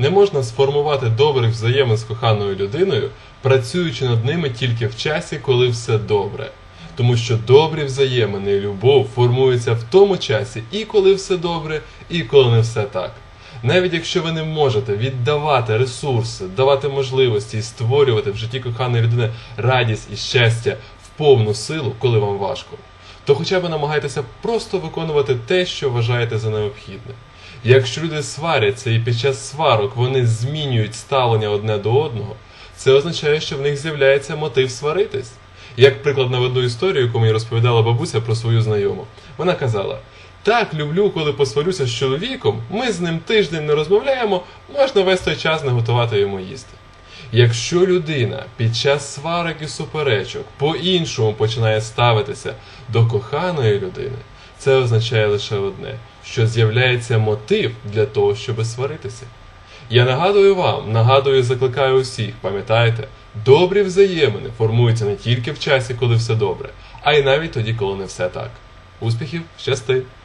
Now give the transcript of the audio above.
Не можна сформувати добрих взаємин з коханою людиною, працюючи над ними тільки в часі, коли все добре. Тому що добрі взаємини і любов формуються в тому часі, і коли все добре, і коли не все так. Навіть якщо ви не можете віддавати ресурси, давати можливості і створювати в житті коханої людини радість і щастя в повну силу, коли вам важко, то хоча б намагайтеся просто виконувати те, що вважаєте за необхідне. Якщо люди сваряться і під час сварок вони змінюють ставлення одне до одного, це означає, що в них з'являється мотив сваритись. Як приклад наведу історію, яку мені розповідала бабуся про свою знайому. Вона казала: так, люблю, коли посварюся з чоловіком, ми з ним тиждень не розмовляємо, можна весь той час не готувати йому їсти. Якщо людина під час сварок і суперечок по-іншому починає ставитися до коханої людини, це означає лише одне, що з'являється мотив для того, щоб сваритися. Я нагадую вам, нагадую і закликаю усіх, пам'ятайте, добрі взаємини формуються не тільки в часі, коли все добре, а й навіть тоді, коли не все так. Успіхів, щасти!